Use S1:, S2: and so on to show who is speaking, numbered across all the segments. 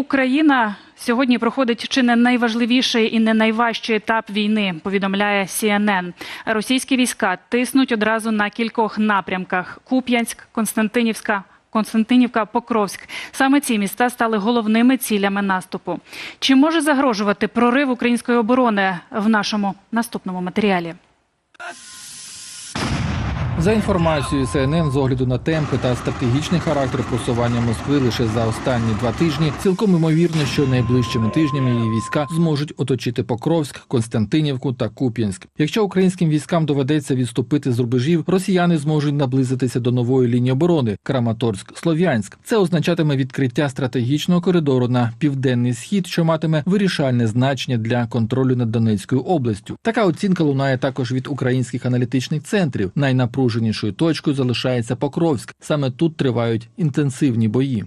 S1: Україна сьогодні проходить чи не найважливіший і не найважчий етап війни. Повідомляє CNN. Російські війська тиснуть одразу на кількох напрямках: Куп'янськ, Константинівська. Константинівка, Покровськ. Саме ці міста стали головними цілями наступу. Чи може загрожувати прорив української оборони в нашому наступному матеріалі?
S2: За інформацією СНН, з огляду на темпи та стратегічний характер просування Москви лише за останні два тижні, цілком імовірно, що найближчими тижнями її війська зможуть оточити Покровськ, Константинівку та Куп'янськ. Якщо українським військам доведеться відступити з рубежів, росіяни зможуть наблизитися до нової лінії оборони Краматорськ, Слов'янськ. Це означатиме відкриття стратегічного коридору на південний схід, що матиме вирішальне значення для контролю над Донецькою областю. Така оцінка лунає також від українських аналітичних центрів. Найнапруженішою точкою залишається Покровськ. Саме тут тривають інтенсивні бої.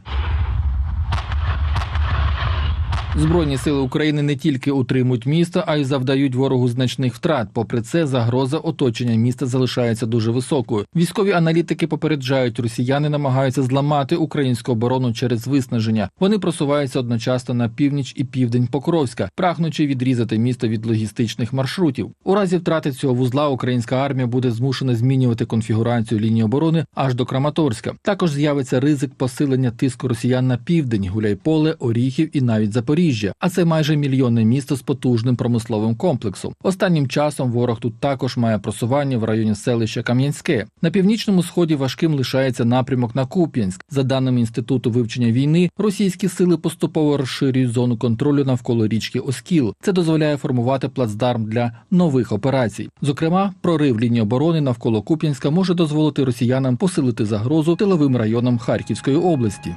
S2: Збройні сили України не тільки утримують місто, а й завдають ворогу значних втрат. Попри це, загроза оточення міста залишається дуже високою. Військові аналітики попереджають, росіяни намагаються зламати українську оборону через виснаження. Вони просуваються одночасно на північ і південь Покровська, прагнучи відрізати місто від логістичних маршрутів. У разі втрати цього вузла українська армія буде змушена змінювати конфігурацію лінії оборони аж до Краматорська. Також з'явиться ризик посилення тиску росіян на південь, Гуляйполе, Оріхів і навіть Запоріжжя. А це майже мільйонне місто з потужним промисловим комплексом. Останнім часом ворог тут також має просування в районі селища Кам'янське. На північному сході важким лишається напрямок на Куп'янськ. За даними інституту вивчення війни, російські сили поступово розширюють зону контролю навколо річки Оскіл. Це дозволяє формувати плацдарм для нових операцій. Зокрема, прорив лінії оборони навколо Куп'янська може дозволити росіянам посилити загрозу тиловим районам Харківської області.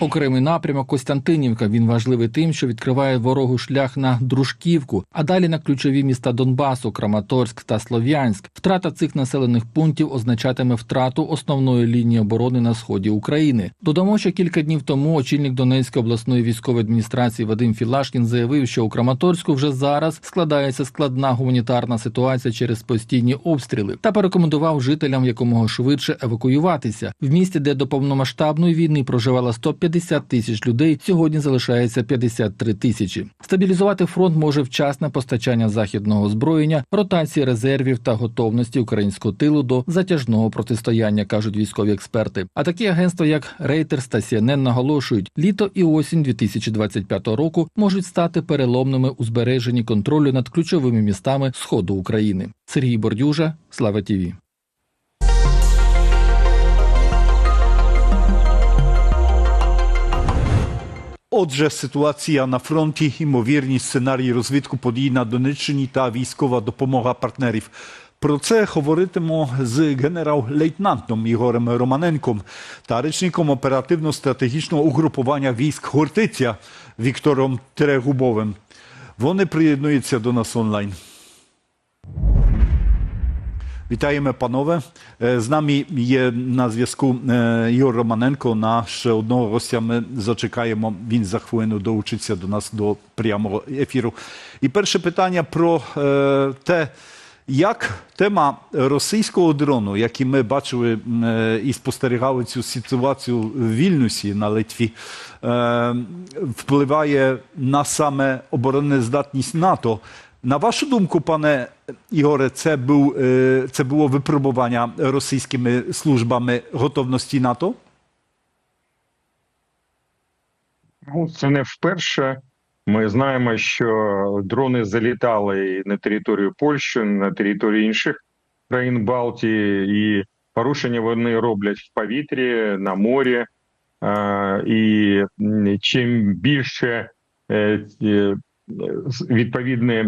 S2: Окремий напрямок Костянтинівка. Він важливий тим, що відкриває ворогу шлях на Дружківку, а далі на ключові міста Донбасу, Краматорськ та Слов'янськ. Втрата цих населених пунктів означатиме втрату основної лінії оборони на сході України. Додамо, що кілька днів тому очільник Донецької обласної військової адміністрації Вадим Філашкін заявив, що у Краматорську вже зараз складається складна гуманітарна ситуація через постійні обстріли, та порекомендував жителям якомога швидше евакуюватися в місті, де до повномасштабної війни проживало 150 тисяч людей. Сьогодні залишається 53 тисячі. Стабілізувати фронт може вчасне постачання західного озброєння, ротації резервів та готовності українського тилу до затяжного протистояння, кажуть військові експерти. А такі агентства, як Reuters та CNN наголошують, літо і осінь 2025 року можуть стати переломними у збереженні контролю над ключовими містами сходу України. Сергій Бордюжа, Слава Тіві.
S3: Отже, ситуація на фронті, ймовірні сценарії розвитку подій на Донеччині та військова допомога партнерів. Про це говоритимо з генерал-лейтенантом Ігорем Романенком та речником оперативно-стратегічного угрупування військ Хортиця Віктором Терегубовим. Вони приєднуються до нас онлайн. Вітаємо, панове. З нами є на зв'язку Ігор Романенко, наш одного гостя. Ми зачекаємо. Він за хвилину долучиться до нас до прямого ефіру. І перше питання про те, як тема російського дрону, який ми бачили і спостерігали цю ситуацію в Вільнюсі на Литві, впливає на саме обороноздатність НАТО. На вашу думку, пане Ігоре, це, був, е, це було випробування російськими службами готовності НАТО?
S4: Ну, це не вперше. Ми знаємо, що дрони залітали на територію Польщі, на територію інших країн Балтії, і порушення вони роблять в повітрі, на морі. Е, І чим більше е, е, відповідні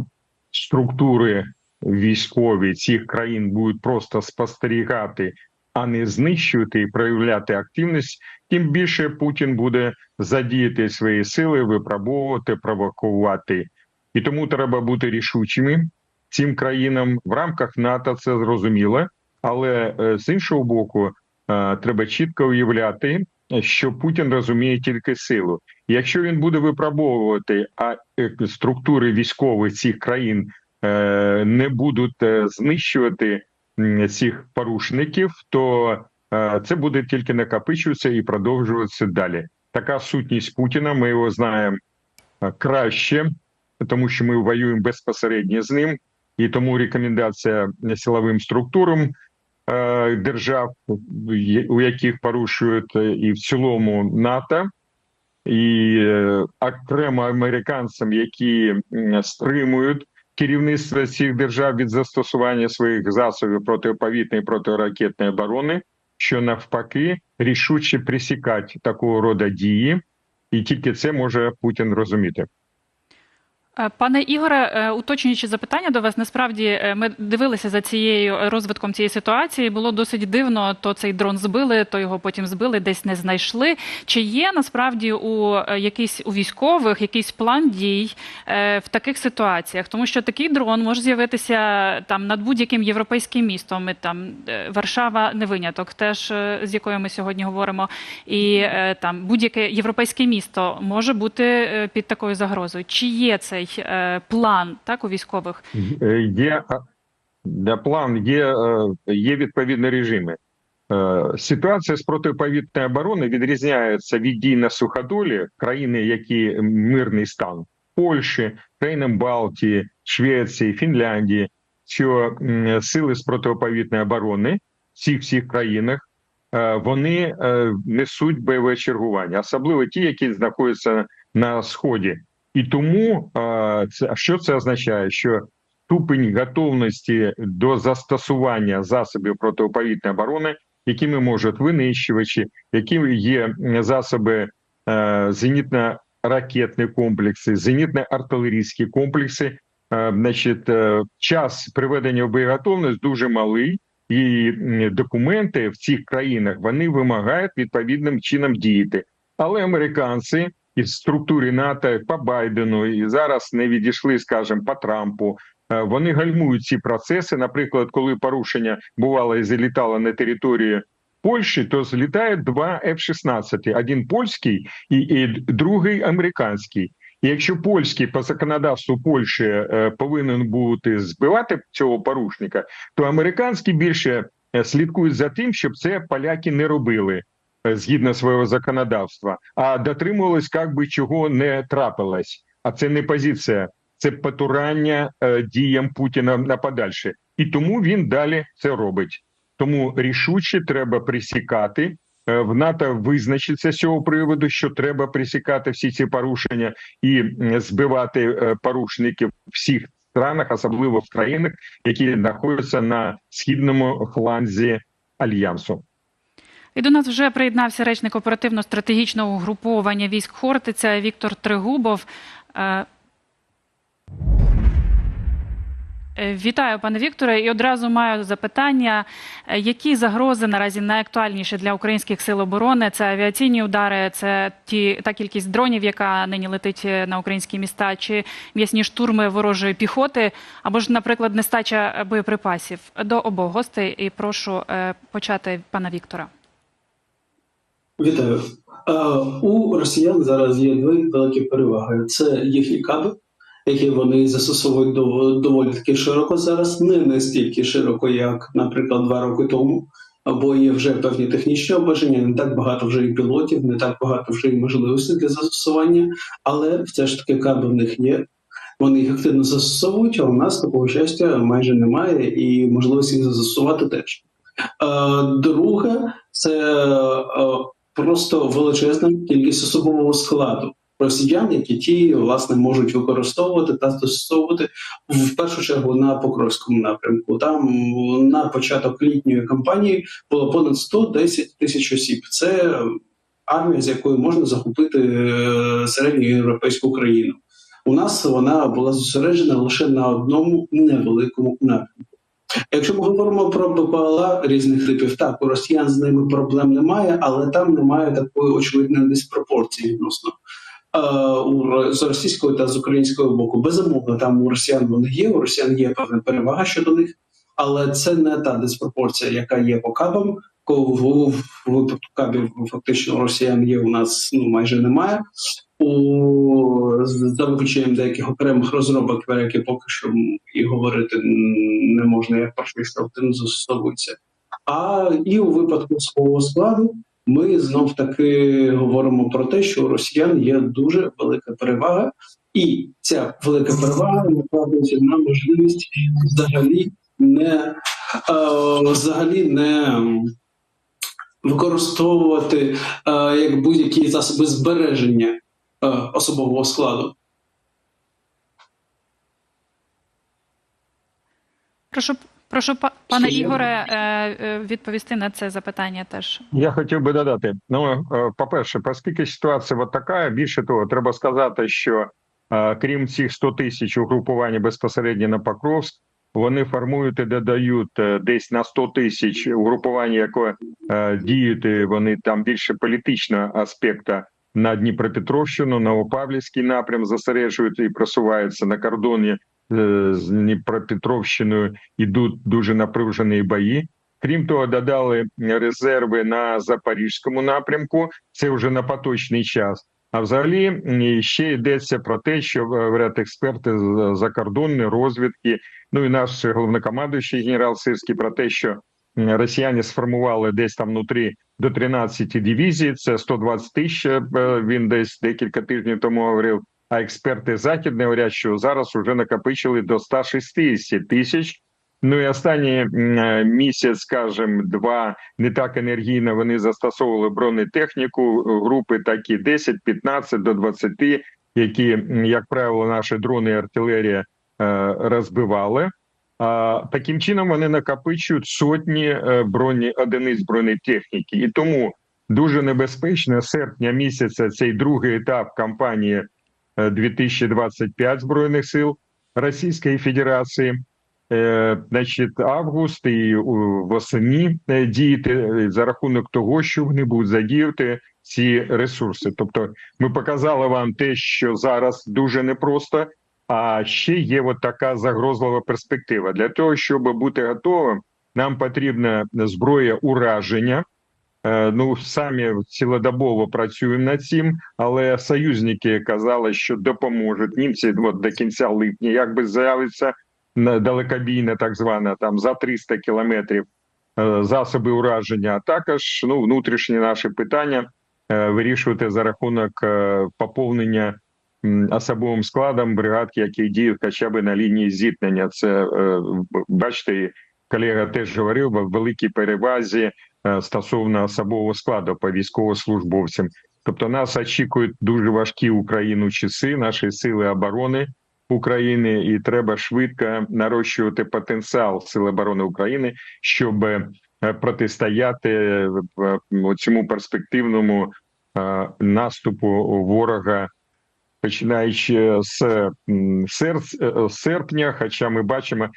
S4: структури військові цих країн будуть просто спостерігати, а не знищувати і проявляти активність, тим більше Путін буде задіяти свої сили, випробовувати, провокувати. І тому треба бути рішучими цим країнам в рамках НАТО. Це зрозуміло, але е, з іншого боку, е, треба чітко уявляти, що Путін розуміє тільки силу. Якщо він буде випробовувати, а е, структури військових цих країн е, не будуть е, знищувати цих порушників, то це буде тільки накопичуватися і продовжуватися далі. Така сутність Путіна. Ми його знаємо краще, тому що ми воюємо безпосередньо з ним, і тому рекомендація силовим структурам держав, у яких порушують е, і в цілому НАТО, і е, окремо американцям, які стримують керівництво цих держав від застосування своїх засобів протиповітної протиракетної оборони, що навпаки рішуче пресікати такого роду дії, і тільки це може Путін розуміти.
S1: Е, Пане Ігоре, е, уточнюючи запитання до вас, насправді е, ми дивилися за цією розвитком цієї ситуації. Було досить дивно. То цей дрон збили, то його потім збили, десь не знайшли. Чи є насправді у якийсь у військових якийсь план дій в таких ситуаціях? Тому що такий дрон може з'явитися там над будь-яким європейським містом. І, там Варшава не виняток, теж з якою ми сьогодні говоримо, і там будь-яке європейське місто може бути під такою загрозою. Чи є цей е, план так у військових?
S4: Е, Є а, план, є, е, є відповідні режими. Е, Ситуація з протиповітної оборони відрізняється від дій на суходолі країни, які мирний стан Польщі, країнам Балтії, Швеції, Фінляндії, що сили з протиповітної оборони в цих всіх країнах е, вони е, несуть бойове чергування, особливо ті, які знаходяться на сході. І тому це що це означає? Що ступень готовності до застосування засобів протиповітної оборони, якими можуть винищувачі, які є засоби е, зенітно-ракетні комплекси, зенітно-артилерійські комплекси. Е, значить, е, час приведення в боєготовність дуже малий, і документи в цих країнах вони вимагають відповідним чином діяти. Але американці і в структурі НАТО по Байдену і зараз не відійшли, скажімо, по Трампу. Е, Вони гальмують ці процеси. Наприклад, коли порушення бувало і залітало на територію Польщі, то злітає два F-16, один польський і, і другий американський. І якщо польський по законодавству Польщі е, повинен бути збивати цього порушника, то американський більше е, слідкують за тим, щоб це поляки не робили згідно свого законодавства, а дотримувались, як би чого не трапилось. А це не позиція, це потурання е, діям Путіна на подальше. І тому він далі це робить. Тому рішуче треба присікати. Е, В НАТО визначиться з цього приводу, що треба присікати всі ці порушення і збивати е, порушників всіх странах, особливо в країнах, які знаходяться на східному фланзі альянсу.
S1: І до нас вже приєднався речник оперативно-стратегічного угруповання військ Хортиця Віктор Тригубов. Е, е, Вітаю, пане Вікторе, і одразу маю запитання: Е, які загрози наразі найактуальніші для українських сил оборони? Це авіаційні удари, це ті та кількість дронів, яка нині летить на українські міста, чи м'ясні штурми ворожої піхоти, або ж, наприклад, нестача боєприпасів до обох гостей. І прошу почати пана Віктора.
S5: Вітаю. У росіян зараз є дві великі переваги: це їхні каби, які вони застосовують дов- доволі таки широко зараз, не настільки широко, як, наприклад, два роки тому. Або є вже певні технічні обмеження, не так багато вже і пілотів, не так багато вже і можливостей для застосування, але все ж таки каби в них є. Вони їх активно застосовують, а у нас такого щастя майже немає, і можливості їх застосувати теж. Друге, це просто величезна кількість особового складу росіян, які ті власне можуть використовувати та застосовувати в першу чергу на Покровському напрямку. Там на початок літньої кампанії було понад 110 тисяч осіб. Це армія, з якою можна захопити е, середню європейську країну. У нас вона була зосереджена лише на одному невеликому напрямку. Якщо ми говоримо про БПЛА різних типів, так у росіян з ними проблем немає, але там немає такої очевидної диспропорції відносно е, з російського та з українського боку. Безумовно, там у росіян вони є, у росіян є певна перевага щодо них, але це не та диспропорція, яка є по кабам. Ко- В, випадку кабів фактично росіян є у нас ну майже немає. У за виключенням деяких окремих розробок, про які поки що і говорити не можна, як перший що активно застосовуються. А і у випадку свого складу ми знов таки говоримо про те, що у росіян є дуже велика перевага, і ця велика перевага накладається на можливість взагалі не е, взагалі не використовувати е, як будь-які засоби збереження особового складу.
S1: Прошу, прошу па- пане Ігоре, е, е, відповісти на це запитання теж.
S4: Я хотів би додати. Ну, е, по-перше, оскільки ситуація от така, більше того, треба сказати, що е, крім цих 100 тисяч угрупування безпосередньо на Покровськ, вони формують і додають е, десь на 100 тисяч угрупування, яке е, діють, вони там більше політичного аспекта на Дніпропетровщину, на Опавлівський напрям зосереджують і просуваються на кордоні з Дніпропетровщиною. Ідуть дуже напружені бої. Крім того, додали резерви на запорізькому напрямку. Це вже на поточний час. А взагалі ще йдеться про те, що говорять експерти з закордонної розвідки. Ну і наш головнокомандуючий генерал Сирський про те, що росіяни сформували десь там внутрі до 13 дивізій. Це 120 тисяч. е, Він десь декілька тижнів тому говорив. А експерти західні говорять, що зараз вже накопичили до 160 тисяч. Ну і останній е, місяць, скажімо, два не так енергійно вони застосовували бронетехніку групи такі 10, 15 до 20, які, як правило, наші дрони і артилерія е, розбивали. А таким чином вони накопичують сотні е, броні одиниць бронетехніки, і тому дуже небезпечно серпня місяця цей другий етап кампанії е, 2025 збройних сил Російської Федерації. Е, значить, август і восені е, діяти е, за рахунок того, що вони будуть задіяти ці ресурси. Тобто, ми показали вам те, що зараз дуже непросто. А ще є от така загрозлива перспектива. Для того, щоб бути готовим, нам потрібна зброя ураження. Е, Ну самі цілодобово працюємо над цим, але союзники казали, що допоможуть німці. От до кінця липня, якби з'явиться на- далекобійна, так звана там за 300 кілометрів е, засоби ураження, а також ну внутрішні наші питання е, вирішувати за рахунок поповнення особовим складом бригад, які діють хоча б на лінії зіткнення. Це е, бачите, колега теж говорив в великій перевазі е, стосовно особового складу по військовослужбовцям. Тобто нас очікують дуже важкі Україну часи, наші сили оборони. України, і треба швидко нарощувати потенціал Сил оборони України, щоб е, протистояти цьому перспективному наступу ворога, починаючи з е, з серпня. Хоча ми бачимо,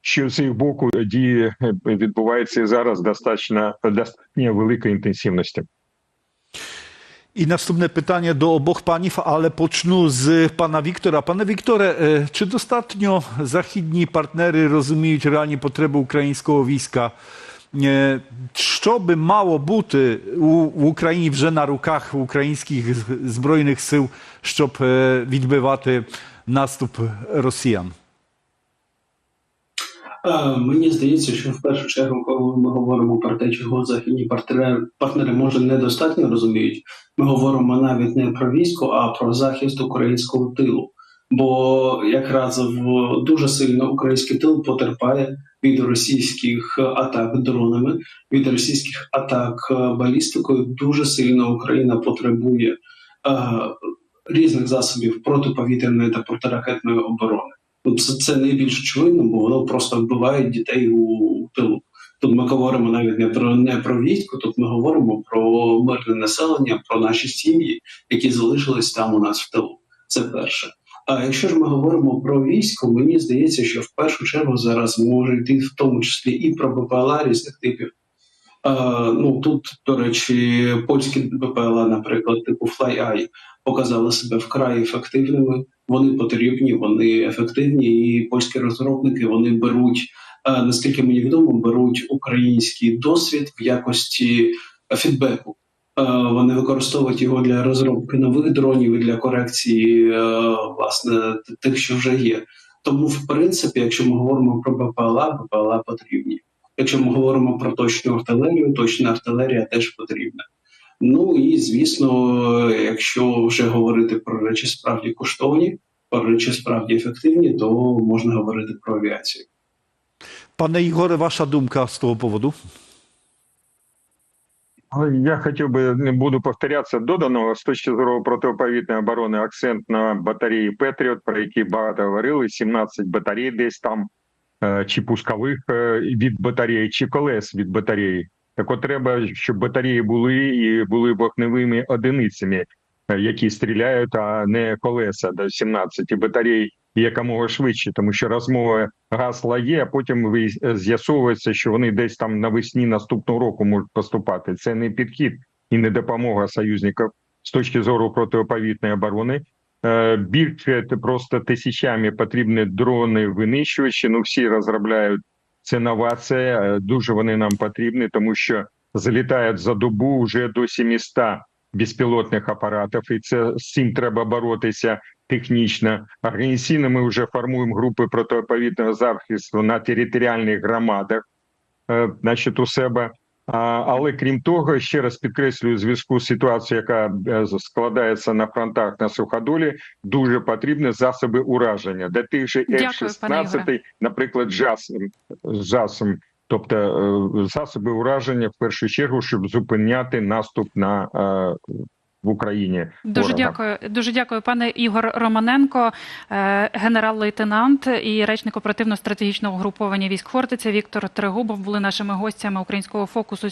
S4: що з їх боку дії е, відбуваються і зараз достатньо достатньо великої інтенсивності.
S3: I następne pytanie do oboch panów, ale pocznu z pana Wiktora. Panie Wiktorze, e, czy dostatnio західні партнери розуміють реальні потреби українського війська? Що би мало бути в Україні вже на руках українських збройних сил, щоб відбивати наступ росіян?
S5: Мені здається, що в першу чергу, коли ми говоримо про те, чого західні партнери, партнери може недостатньо розуміють, ми говоримо навіть не про військо, а про захист українського тилу. Бо якраз в дуже сильно український тил потерпає від російських атак дронами, від російських атак е, балістикою. Дуже сильно Україна потребує е, різних засобів протиповітряної та протиракетної оборони. Ну, Це, це найбільш очевидно, бо воно просто вбиває дітей у тилу. Тут ми говоримо навіть не про не про військо, тут ми говоримо про мирне населення, про наші сім'ї, які залишились там у нас в тилу. Це перше. А якщо ж ми говоримо про військо, мені здається, що в першу чергу зараз може йти в тому числі і про БПЛА різних типів. Е, ну тут, до речі, польські БПЛА, наприклад, типу FlyEye, показали себе вкрай ефективними. Вони потрібні, вони ефективні, і польські розробники вони беруть, е, наскільки мені відомо, беруть український досвід в якості фідбеку. Е, Вони використовують його для розробки нових дронів і для корекції е, власне тих, що вже є. Тому, в принципі, якщо ми говоримо про БПЛА, БПЛА потрібні. Якщо ми говоримо про точну артилерію, точна артилерія теж потрібна. Ну і звісно, якщо вже говорити про речі справді коштовні, про речі справді ефективні, то можна говорити про авіацію.
S3: Пане Ігоре, ваша думка з того поводу?
S4: Але Я хотів би не буду повторятися доданого з точки зору протиповітної оборони. Акцент на батареї Петріот, про які багато говорили. 17 батарей десь там, е, чи пускових е, від батареї, чи колес від батареї. Так от треба, щоб батареї були і були вогневими одиницями, е, які стріляють, а не колеса до 17 батарей якомога швидше, тому що розмова гасла є, а потім з'ясовується, що вони десь там навесні наступного року можуть поступати. Це не підхід і не допомога союзників з точки зору протиповітної оборони. Е, Більше просто тисячами потрібні дрони винищувачі. Ну всі розробляють це новація. е, Дуже вони нам потрібні, тому що залітають за добу вже до 700 безпілотних апаратів, і це з цим треба боротися технічно. Організаційно ми вже формуємо групи протиповітного захисту на територіальних громадах, е, значить, у себе. Але крім того, ще раз підкреслюю, зв'язку з ситуацією, яка е, складається на фронтах на суходолі, дуже потрібні засоби ураження. Для тих же
S1: Дякую,
S4: F-16, наприклад, ЖАС, ЖАСом, тобто е, засоби ураження в першу чергу, щоб зупиняти наступ на в Україні.
S1: Дуже
S4: ворога.
S1: дякую, дуже дякую, пане Ігор Романенко, е, генерал-лейтенант і речник оперативно-стратегічного угруповання військ Хортиця Віктор Трегубов були нашими гостями українського фокусу.